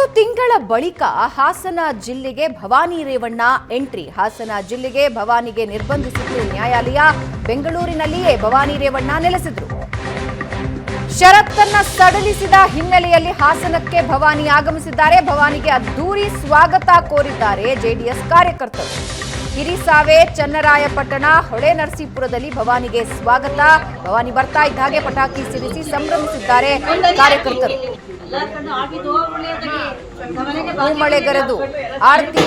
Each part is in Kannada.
ಹತ್ತು ತಿಂಗಳ ಬಳಿಕ ಹಾಸನ ಜಿಲ್ಲೆಗೆ ಭವಾನಿ ರೇವಣ್ಣ ಎಂಟ್ರಿ. ಹಾಸನ ಜಿಲ್ಲೆಗೆ ಭವಾನಿಗೆ ನಿರ್ಬಂಧಿಸಿದ್ದು ನ್ಯಾಯಾಲಯ. ಬೆಂಗಳೂರಿನಲ್ಲಿಯೇ ಭವಾನಿ ರೇವಣ್ಣ ನೆಲೆಸಿದ್ರು. ಷರತ್ತನ್ನ ಸಡಿಲಿಸಿದ ಹಿನ್ನೆಲೆಯಲ್ಲಿ ಹಾಸನಕ್ಕೆ ಭವಾನಿ ಆಗಮಿಸಿದ್ದಾರೆ. ಭವಾನಿಗೆ ಅದ್ದೂರಿ ಸ್ವಾಗತ ಕೋರಿದ್ದಾರೆ ಜೆಡಿಎಸ್ ಕಾರ್ಯಕರ್ತರು. ಹಿರಿಸಾವೆ ಚನ್ನರಾಯಪಟ್ಟಣ, ಹೊಳೆ ನರಸೀಪುರದಲ್ಲಿ ಭವಾನಿಗೆ ಸ್ವಾಗತ. ಭವಾನಿ ಬರ್ತಾ ಇದ್ದ ಹಾಗೆ ಪಟಾಕಿ ಸಿಡಿಸಿ ಸಂಭ್ರಮಿಸಿದ್ದಾರೆ ಕಾರ್ಯಕರ್ತರು. ಹೂಮಳೆಗರೆದು ಆರತಿ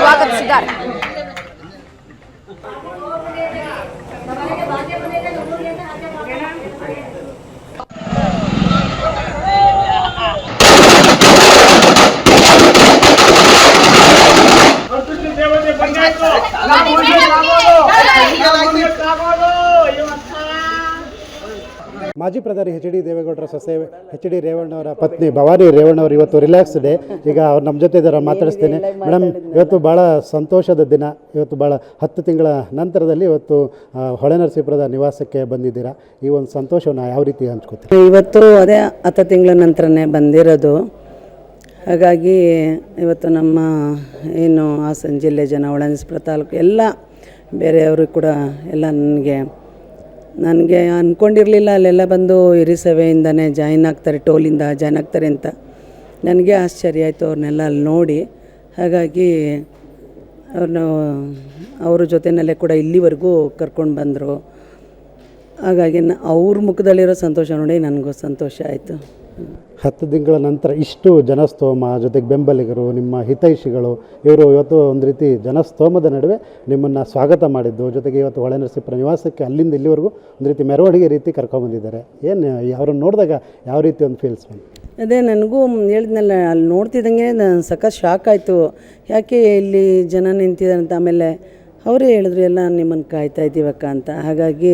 ಸ್ವಾಗತಿಸಿದ್ದಾರೆ. ಮಾಜಿ ಪ್ರಧಾನಿ ಎಚ್ ಡಿ ದೇವೇಗೌಡರ ಸೊಸೆ ಎಚ್ ಡಿ ರೇವಣ್ಣವರ ಪತ್ನಿ ಭವಾನಿ ರೇವಣ್ಣವರು ಇವತ್ತು ರಿಲ್ಯಾಕ್ಸ್ ಡೇ ಈಗ ಅವ್ರು ನಮ್ಮ ಜೊತೆ ಇದ್ದಾರೆ, ಮಾತಾಡಿಸ್ತೇನೆ. ಮೇಡಮ್ ಇವತ್ತು ಭಾಳ ಸಂತೋಷದ ದಿನ. ಇವತ್ತು ಭಾಳ ಹತ್ತು ತಿಂಗಳ ನಂತರದಲ್ಲಿ ಇವತ್ತು ಹೊಳೆ ಹೊಳೆನರಸೀಪುರದ ನಿವಾಸಕ್ಕೆ ಬಂದಿದ್ದೀರಾ. ಈ ಒಂದು ಸಂತೋಷವನ್ನು ಯಾವ ರೀತಿ ಹಂಚ್ಕೋತೀರಿ? ಇವತ್ತು ಅದೇ ಹತ್ತು ತಿಂಗಳ ನಂತರನೇ ಬಂದಿರೋದು. ಹಾಗಾಗಿ ಇವತ್ತು ನಮ್ಮ, ಏನು ಹಾಸನ ಜಿಲ್ಲೆ ಜನ ಒಳನಸ್ಪುರ ತಾಲೂಕು ಎಲ್ಲ ಬೇರೆಯವರು ಕೂಡ ಎಲ್ಲ ನನಗೆ ನನಗೆ ಅಂದ್ಕೊಂಡಿರಲಿಲ್ಲ ಅಲ್ಲೆಲ್ಲ ಬಂದು ಹಿರಿಸಭೆಯಿಂದನೇ ಜಾಯಿನ್ ಆಗ್ತಾರೆ ಟೋಲಿಂದ ಜಾಯ್ನ್ ಆಗ್ತಾರೆ ಅಂತ. ನನಗೆ ಆಶ್ಚರ್ಯ ಆಯಿತು ಅವ್ರನ್ನೆಲ್ಲ ಅಲ್ಲಿ ನೋಡಿ. ಹಾಗಾಗಿ ಅವ್ರನ್ನ, ಅವ್ರ ಜೊತೆಯಲ್ಲೇ ಕೂಡ ಇಲ್ಲಿವರೆಗೂ ಕರ್ಕೊಂಡು ಬಂದರು. ಹಾಗಾಗಿ ನ, ಅವ್ರ ಮುಖದಲ್ಲಿರೋ ಸಂತೋಷ ನೋಡಿ ನನಗೂ ಸಂತೋಷ ಆಯಿತು. ಹತ್ತು ತಿಂಗಳ ನಂತರ ಇಷ್ಟು ಜನಸ್ತೋಮ ಜೊತೆಗೆ ಬೆಂಬಲಿಗರು, ನಿಮ್ಮ ಹಿತೈಷಿಗಳು, ಇವರು ಇವತ್ತು ಒಂದು ರೀತಿ ಜನಸ್ತೋಮದ ನಡುವೆ ನಿಮ್ಮನ್ನು ಸ್ವಾಗತ ಮಾಡಿದ್ದು. ಜೊತೆಗೆ ಇವತ್ತು ಹೊಳೆನರಸೀಪುರ ನಿವಾಸಕ್ಕೆ ಅಲ್ಲಿಂದ ಇಲ್ಲಿವರೆಗೂ ಒಂದು ರೀತಿ ಮೆರವಣಿಗೆ ರೀತಿ ಕರ್ಕೊಂಬಂದಿದ್ದಾರೆ ಏನು ಅವ್ರನ್ನ ನೋಡಿದಾಗ ಯಾವ ರೀತಿ ಒಂದು ಫೀಲ್ಸ್ ಬಂತು? ಅದೇ ನನಗೂ ಹೇಳಿದ್ನಲ್ಲ, ಅಲ್ಲಿ ನೋಡ್ತಿದ್ದಂಗೆ ನಾನು ಸಖತ್ ಶಾಕ್ ಆಯಿತು. ಯಾಕೆ ಇಲ್ಲಿ ಜನ ನಿಂತಿದ್ದಾರೆ ಅಂತ ಆಮೇಲೆ ಅವರೇ ಹೇಳಿದ್ರು, ಎಲ್ಲ ನಿಮ್ಮನ್ನು ಕಾಯ್ತಾ ಇದ್ದೀವಕ್ಕ ಅಂತ. ಹಾಗಾಗಿ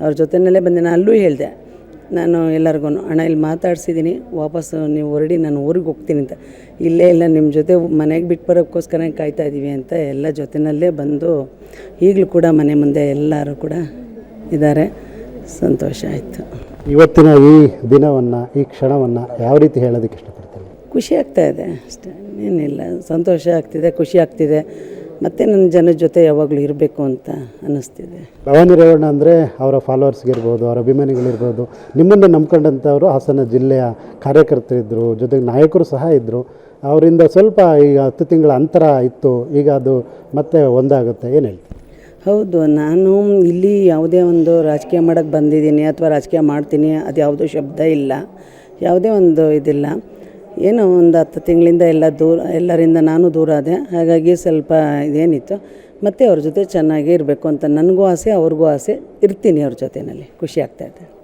ಅವ್ರ ಜೊತೆಯಲ್ಲೇ ಬಂದೆ. ನಾನು ಅಲ್ಲೂ ಹೇಳಿದೆ. ನಾನು ಎಲ್ಲರಿಗೂ ಅಣ್ಣ ಇಲ್ಲಿ ಮಾತಾಡ್ಸಿದ್ದೀನಿ. ವಾಪಸ್ಸು ನೀವು ಹೊರಡಿ ನಾನು ಊರಿಗೆ ಹೋಗ್ತೀನಿ ಅಂತ. ಇಲ್ಲೇ ಇಲ್ಲ ನಿಮ್ಮ ಜೊತೆ ಮನೆಗೆ ಬಿಟ್ಟು ಬರೋಕ್ಕೋಸ್ಕರ ಕಾಯ್ತಾ ಇದ್ದೀವಿ ಅಂತ ಎಲ್ಲ ಜೊತೆಯಲ್ಲೇ ಬಂದು ಈಗಲೂ ಕೂಡ ಮನೆ ಮುಂದೆ ಎಲ್ಲರೂ ಕೂಡ ಇದ್ದಾರೆ. ಸಂತೋಷ ಆಯಿತು. ಇವತ್ತಿನ ಈ ದಿನವನ್ನು ಈ ಕ್ಷಣವನ್ನು ಯಾವ ರೀತಿ ಹೇಳೋದಕ್ಕೆ ಇಷ್ಟಪಡ್ತೀನಿ ಖುಷಿ ಆಗ್ತಾ ಇದೆ ಅಷ್ಟೇ ಏನಿಲ್ಲ ಸಂತೋಷ ಆಗ್ತಿದೆ ಖುಷಿ ಆಗ್ತಿದೆ. ಮತ್ತು ನನ್ನ ಜನ ಜೊತೆ ಯಾವಾಗಲೂ ಇರಬೇಕು ಅಂತ ಅನ್ನಿಸ್ತಿದೆ. ಭವಾನಿ ರೇವಣ್ಣ ಅಂದರೆ ಅವರ ಫಾಲೋವರ್ಸ್ಗಿರ್ಬೋದು ಅವರ ಅಭಿಮಾನಿಗಳಿರ್ಬೋದು ನಿಮ್ಮನ್ನು ನಂಬ್ಕೊಂಡಂಥವರು ಹಾಸನ ಜಿಲ್ಲೆಯ ಕಾರ್ಯಕರ್ತರಿದ್ದರು ಜೊತೆಗೆ ನಾಯಕರು ಸಹ ಇದ್ದರು ಅವರಿಂದ ಸ್ವಲ್ಪ ಈಗ ಹತ್ತು ತಿಂಗಳ ಅಂತರ ಇತ್ತು ಈಗ ಅದು ಮತ್ತೆ ಒಂದಾಗುತ್ತೆ. ಏನು ಹೇಳ್ತೀವಿ ಹೌದು ನಾನು ಇಲ್ಲಿ ಯಾವುದೇ ಒಂದು ರಾಜಕೀಯ ಮಾಡೋಕ್ಕೆ ಬಂದಿದ್ದೀನಿ ಅಥವಾ ರಾಜಕೀಯ ಮಾಡ್ತೀನಿ ಅದು ಯಾವುದೂ ಶಬ್ದ ಇಲ್ಲ. ಯಾವುದೇ ಒಂದು ಇದಿಲ್ಲ. ಏನೋ ಒಂದು ಹತ್ತು ತಿಂಗಳಿಂದ ಎಲ್ಲ ದೂರ, ಎಲ್ಲರಿಂದ ನಾನು ದೂರ ಆದೆ. ಹಾಗಾಗಿ ಸ್ವಲ್ಪ ಇದೇನಿತ್ತು. ಮತ್ತು ಅವ್ರ ಜೊತೆ ಚೆನ್ನಾಗಿ ಇರಬೇಕು ಅಂತ ನನಗೂ ಆಸೆ, ಅವ್ರಿಗೂ ಆಸೆ. ಇರ್ತೀನಿ ಅವ್ರ ಜೊತೆಯಲ್ಲಿ ಖುಷಿ ಆಗ್ತಾಯಿದೆ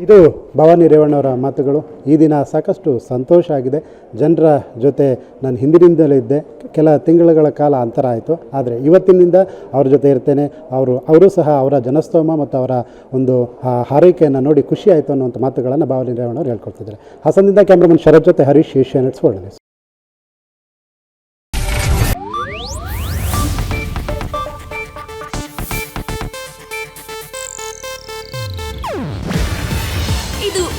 ಇದು ಭವಾನಿ ರೇವಣ್ಣವರ ಮಾತುಗಳು. ಈ ದಿನ ಸಾಕಷ್ಟು ಸಂತೋಷ ಆಗಿದೆ. ಜನರ ಜೊತೆ ನಾನು ಹಿಂದಿನಿಂದಲೇ ಇದ್ದೆ. ಕೆಲ ತಿಂಗಳುಗಳ ಕಾಲ ಅಂತರ ಆಯಿತು. ಆದರೆ ಇವತ್ತಿನಿಂದ ಅವ್ರ ಜೊತೆ ಇರ್ತೇನೆ. ಅವರು ಅವರು ಸಹ ಅವರ ಜನಸ್ತೋಮ ಮತ್ತು ಅವರ ಒಂದು ಹಾರೈಕೆಯನ್ನು ನೋಡಿ ಖುಷಿ ಆಯಿತು ಅನ್ನುವಂಥ ಮಾತುಗಳನ್ನು ಭವಾನಿ ರೇವಣ್ಣವ್ರು ಹೇಳ್ಕೊಡ್ತಿದ್ದಾರೆ. ಹಾಸನದಿಂದ ಕ್ಯಾಮ್ರಾಮನ್ ಶರತ್ ಜೊತೆ Harish, Asia nets world